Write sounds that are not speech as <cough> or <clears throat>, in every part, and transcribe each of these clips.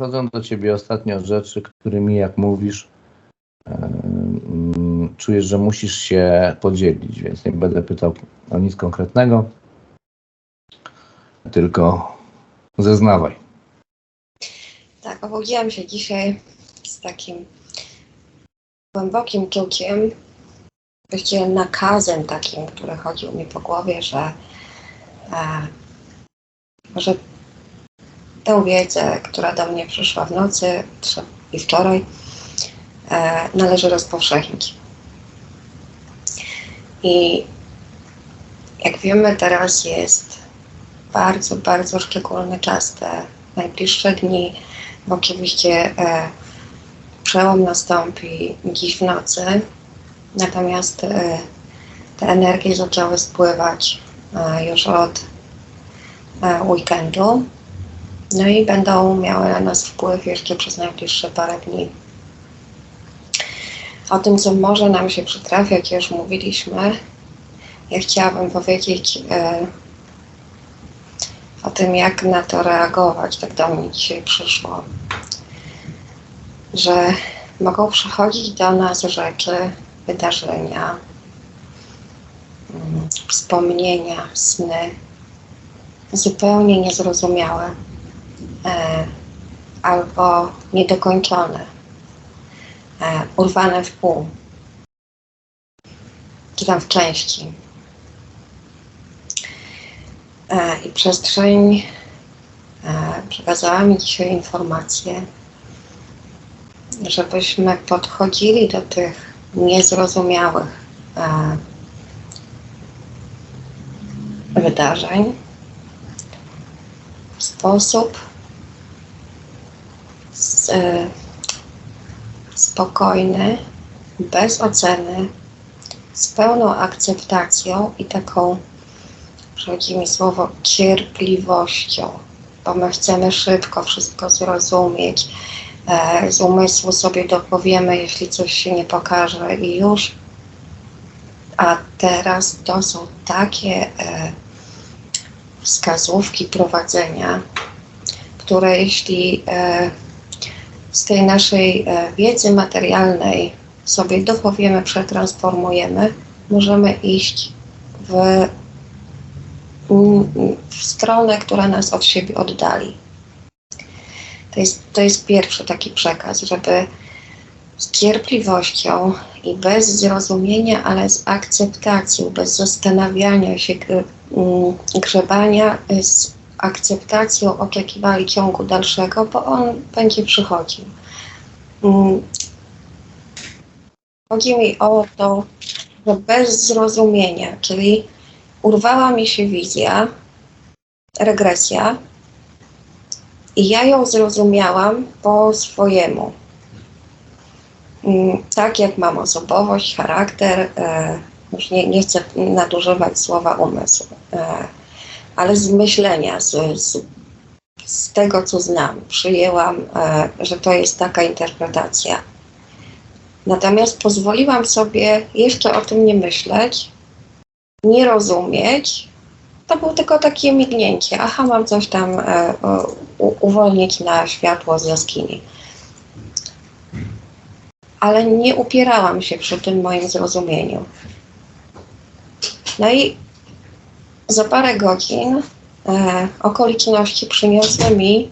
przychodzą do ciebie ostatnio rzeczy, którymi, jak mówisz, e, mm, czujesz, że musisz się podzielić, więc nie będę pytał o nic konkretnego, tylko zeznawaj. Tak, obudziłam się dzisiaj z takim głębokim czuciem, właściwie nakazem takim, który chodził mi po głowie, że, e, że tę wiedzę, która do mnie przyszła w nocy i wczoraj, e, należy rozpowszechnić. I jak wiemy, teraz jest bardzo, bardzo szczególny czas, te najbliższe dni, bo oczywiście e, przełom nastąpi dziś w nocy, natomiast e, te energie zaczęły spływać e, już od e, weekendu, no i będą miały na nas wpływ jeszcze przez najbliższe parę dni. O tym, co może nam się przytrafiać, już mówiliśmy. Ja chciałabym powiedzieć e, o tym, jak na to reagować. Tak do mnie dzisiaj przyszło, że mogą przychodzić do nas rzeczy, wydarzenia, mm, wspomnienia, sny zupełnie niezrozumiałe albo niedokończone, e, urwane w pół, czy tam w części. E, I przestrzeń e, przekazała mi dzisiaj informację, żebyśmy podchodzili do tych niezrozumiałych e, wydarzeń w sposób e, spokojny, bez oceny, z pełną akceptacją i taką przychodzi mi słowo cierpliwością, bo my chcemy szybko wszystko zrozumieć. E, z umysłu sobie dopowiemy, jeśli coś się nie pokaże i już. A teraz to są takie e, wskazówki prowadzenia, które jeśli z tej naszej e, wiedzy materialnej sobie dopowiemy, przetransformujemy, możemy iść w w stronę, która nas od siebie oddali. To jest, to jest pierwszy taki przekaz, żeby z cierpliwością i bez zrozumienia, ale z akceptacją, bez zastanawiania się, gr- grzebania, z akceptacją oczekiwali ciągu dalszego, bo on będzie przychodził. Mm. Chodzi mi o to, że bez zrozumienia, czyli urwała mi się wizja, regresja i ja ją zrozumiałam po swojemu. Mm, Tak jak mam osobowość, charakter, e, już nie, nie chcę nadużywać słowa umysł, e, ale z myślenia, z, z, z tego co znam, przyjęłam, e, że to jest taka interpretacja. Natomiast pozwoliłam sobie jeszcze o tym nie myśleć, nie rozumieć, to było tylko takie mignięcie. Aha, mam coś tam e, u, uwolnić na światło z jaskini. Ale nie upierałam się przy tym moim zrozumieniu. No i za parę godzin e, okoliczności przyniosły mi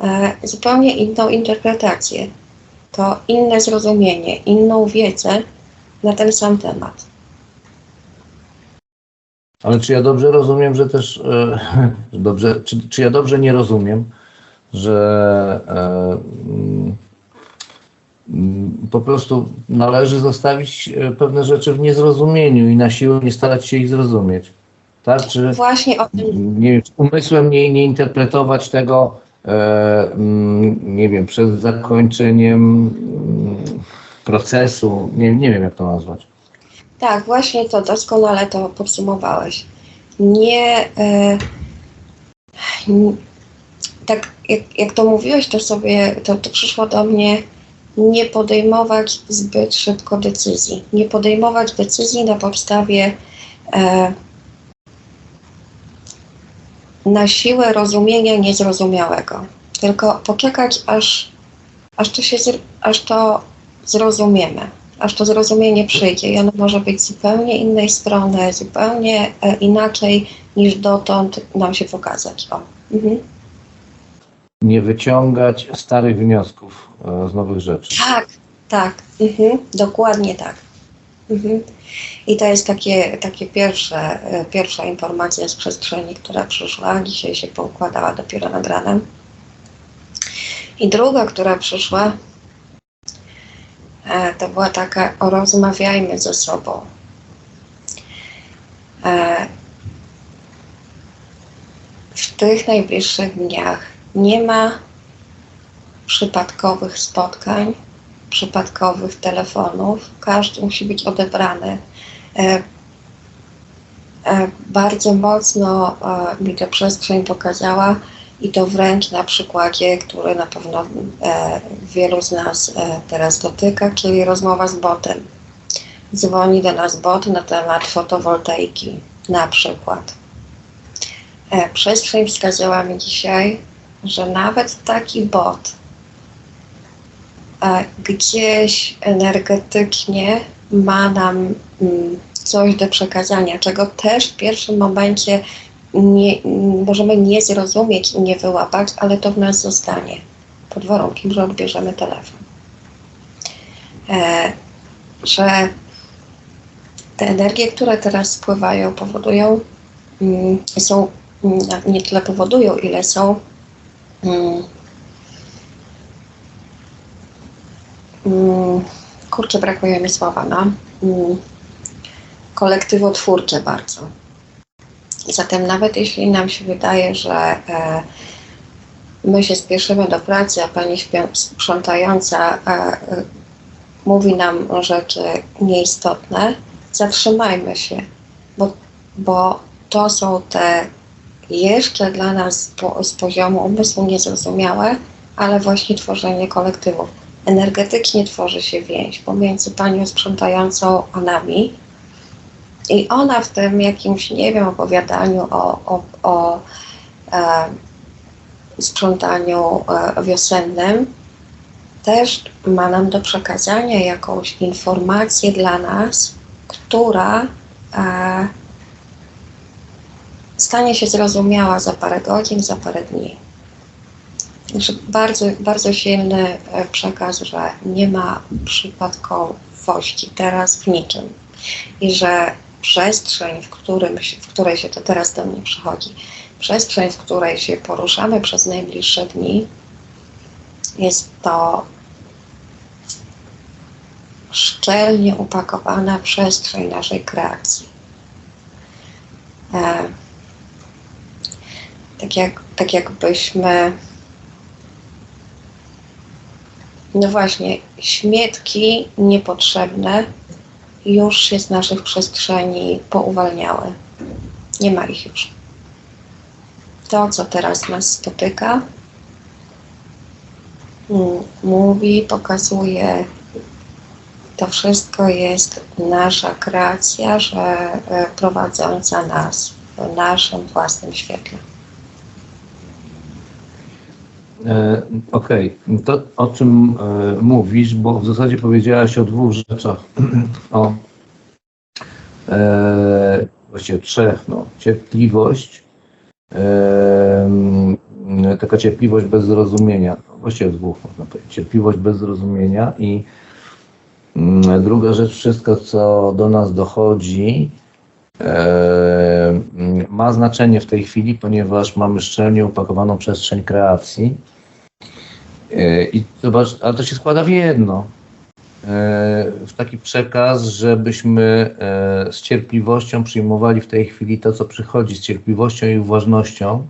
e, zupełnie inną interpretację. To inne zrozumienie, inną wiedzę na ten sam temat. Ale czy ja dobrze rozumiem, że też e, <laughs> dobrze, czy, czy ja dobrze nie rozumiem, że e, mm, mm, po prostu należy zostawić e, pewne rzeczy w niezrozumieniu i na siłę nie starać się ich zrozumieć. Tak? Czy Właśnie o tym nie umysłem nie, nie interpretować tego, e, mm, nie wiem, przed zakończeniem mm, procesu, nie, nie wiem jak to nazwać. Tak, właśnie to doskonale to podsumowałeś. Nie. E, n- tak, jak, jak to mówiłeś, to sobie to, to przyszło do mnie nie podejmować zbyt szybko decyzji. Nie podejmować decyzji na podstawie e, na siłę rozumienia niezrozumiałego. tylko poczekać, aż, aż, to się, aż to zrozumiemy, aż to zrozumienie przyjdzie i ono może być z zupełnie innej strony, zupełnie e, inaczej niż dotąd nam się pokazać. O. Mhm. Nie wyciągać starych wniosków e, z nowych rzeczy. Tak, tak, mhm, dokładnie tak. Mhm. I to jest takie, takie pierwsze, e, pierwsza informacja z przestrzeni, która przyszła. Dzisiaj się poukładała dopiero nad ranem. I druga, która przyszła, e, to była taka, o rozmawiajmy ze sobą. E, W tych najbliższych dniach nie ma przypadkowych spotkań, przypadkowych telefonów. Każdy musi być odebrany. E, e, bardzo mocno e, mi ta przestrzeń pokazała i to wręcz na przykładzie, który na pewno wielu z nas teraz dotyka, czyli rozmowa z botem. Dzwoni do nas bot na temat fotowoltaiki na przykład. Przestrzeń wskazała mi dzisiaj, że nawet taki bot gdzieś energetycznie ma nam mm, coś do przekazania, czego też w pierwszym momencie nie, m, możemy nie zrozumieć i nie wyłapać, ale to w nas zostanie, pod warunkiem, że odbierzemy telefon. E, że te energie, które teraz spływają, powodują, mm, są, mm, nie tyle powodują, ile są mm, mm, kurczę, brakuje mi słowa, no. Mm, kolektywotwórcze bardzo. Zatem nawet jeśli nam się wydaje, że e, my się spieszymy do pracy, a pani sprzątająca e, e, mówi nam rzeczy nieistotne, zatrzymajmy się, bo, bo to są te jeszcze dla nas z poziomu umysłu niezrozumiałe, ale właśnie tworzenie kolektywów. Energetycznie tworzy się więź pomiędzy panią sprzątającą a nami. I ona w tym jakimś, nie wiem, opowiadaniu o, o, o e, sprzątaniu e, wiosennym też ma nam do przekazania jakąś informację dla nas, która e, stanie się zrozumiała za parę godzin, za parę dni. Także bardzo, bardzo silny e, przekaz, że nie ma przypadkowości teraz w niczym i że przestrzeń, w, którym, w której się to teraz do mnie przychodzi, przestrzeń, w której się poruszamy przez najbliższe dni, jest to szczelnie upakowana przestrzeń naszej kreacji. E, tak, jak, tak jakbyśmy. No właśnie, śmietki niepotrzebne już się z naszych przestrzeni pouwalniały. Nie ma ich już. To, co teraz nas spotyka, mówi, pokazuje, to wszystko jest nasza kreacja, że e, prowadząca nas w naszym własnym świetle. E, Okej, to o czym e, mówisz, bo w zasadzie powiedziałaś o dwóch rzeczach. <clears throat> o e, właściwie trzech, no. Cierpliwość, e, m, taka cierpliwość bez zrozumienia, właściwie dwóch można powiedzieć. Cierpliwość bez zrozumienia i mm, druga rzecz, wszystko co do nas dochodzi, ma znaczenie w tej chwili, ponieważ mamy szczelnie upakowaną przestrzeń kreacji. E, I zobacz, ale to się składa w jedno. E, W taki przekaz, żebyśmy e, z cierpliwością przyjmowali w tej chwili to, co przychodzi, z cierpliwością i uważnością.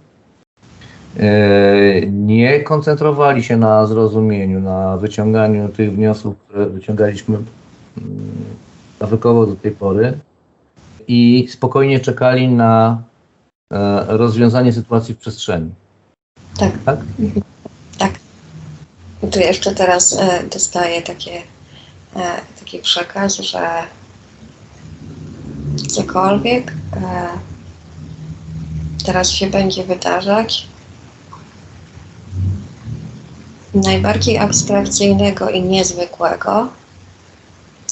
E, Nie koncentrowali się na zrozumieniu, na wyciąganiu tych wniosków, które wyciągaliśmy mm, nawykowo do tej pory i spokojnie czekali na e, rozwiązanie sytuacji w przestrzeni. Tak. Tak? I tu jeszcze teraz e, dostaję takie, e, taki przekaz, że cokolwiek e, teraz się będzie wydarzać, najbardziej abstrakcyjnego i niezwykłego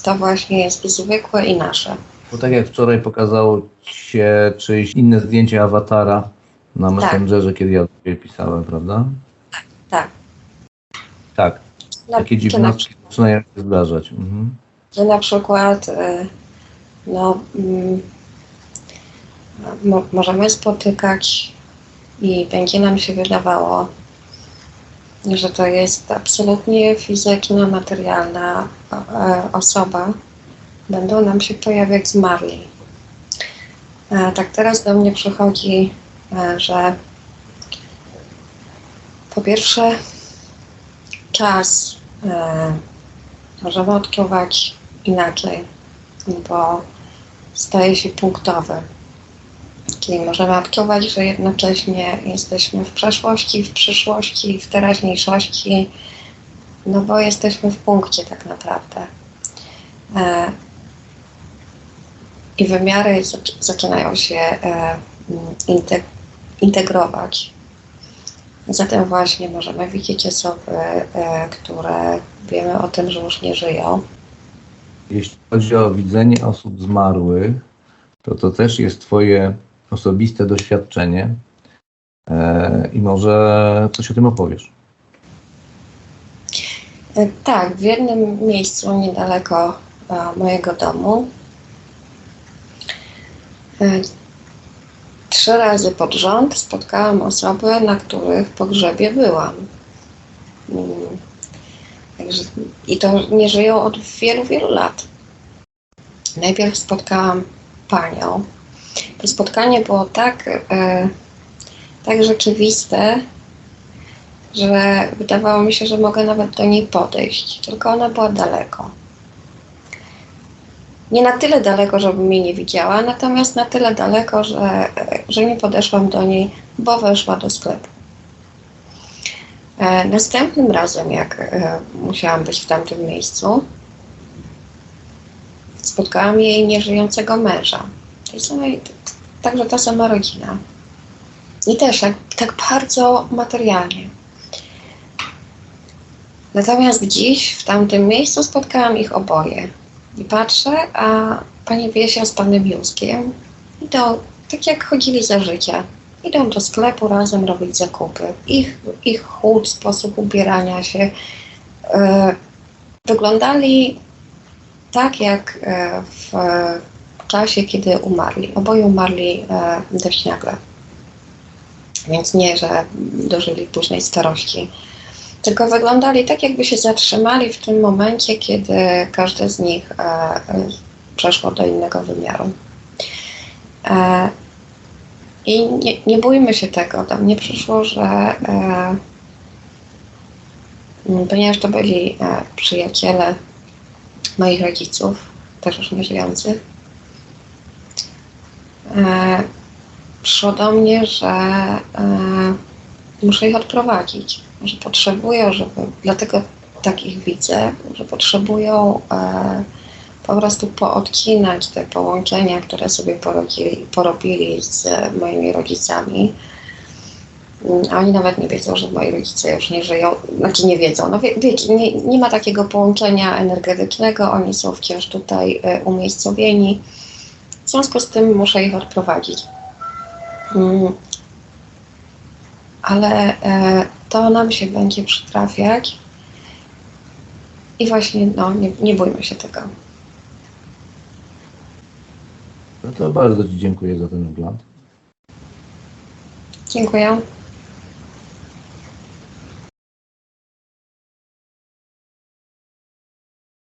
to właśnie jest zwykłe i nasze. Bo tak jak wczoraj pokazało ci się czyjeś inne zdjęcie awatara na Messengerze, kiedy ja do pisałem, prawda? Tak. Tak, Na, takie dziwności zaczynają się zdarzać. Mhm. że na przykład y, no, mo, możemy spotykać i będzie nam się wydawało, że to jest absolutnie fizyczna, materialna e, osoba, będą nam się pojawiać zmarli. E, tak teraz do mnie przychodzi, e, że po pierwsze czas e, możemy odczuwać inaczej, bo staje się punktowy. Czyli możemy odczuwać, że jednocześnie jesteśmy w przeszłości, w przyszłości, w teraźniejszości, no bo jesteśmy w punkcie tak naprawdę. I wymiary zac- zaczynają się e, inte- integrować. Zatem właśnie możemy widzieć osoby, e, które wiemy o tym, że już nie żyją. Jeśli chodzi o widzenie osób zmarłych, to to też jest Twoje osobiste doświadczenie e, i może coś o tym opowiesz. Tak, w jednym miejscu niedaleko mojego domu trzy razy pod rząd spotkałam osoby, na których pogrzebie byłam. Mm, Także, I to nie żyją od wielu, wielu lat. Najpierw spotkałam panią. To spotkanie było tak, e, tak rzeczywiste, że wydawało mi się, że mogę nawet do niej podejść, tylko ona była daleko. Nie na tyle daleko, żebym mnie nie widziała, natomiast na tyle daleko, że, że nie podeszłam do niej, bo weszła do sklepu. E, następnym razem, jak e, musiałam być w tamtym miejscu, spotkałam jej nieżyjącego męża. Także ta sama rodzina. I też tak, tak bardzo materialnie. Natomiast dziś w tamtym miejscu spotkałam ich oboje. I patrzę, a pani Wiesia z panem Józkiem idą, tak jak chodzili za życia, idą do sklepu razem robić zakupy. Ich, ich chód, sposób ubierania się e, wyglądali tak jak e, w czasie, kiedy umarli. Oboje umarli e, dość nagle. Więc nie, że dożyli późnej starości tylko wyglądali tak, jakby się zatrzymali w tym momencie, kiedy każde z nich e, przeszło do innego wymiaru. E, I nie, nie bójmy się tego. Do mnie przyszło, że e, ponieważ to byli przyjaciele moich rodziców, też już nieżyjących, e, przyszło do mnie, że muszę ich odprowadzić że potrzebują, żeby, dlatego tak ich widzę, że potrzebują e, po prostu poodcinać te połączenia, które sobie porobili, porobili z moimi rodzicami. Mm, A oni nawet nie wiedzą, że moi rodzice już nie żyją, znaczy nie wiedzą. No wie, wiecie, nie, nie ma takiego połączenia energetycznego, oni są wciąż tutaj e, umiejscowieni. W związku z tym muszę ich odprowadzić. Mm, ale e, to nam się będzie przytrafiać. I właśnie, no, nie, nie bójmy się tego. No to bardzo Ci dziękuję za ten wgląd. Dziękuję.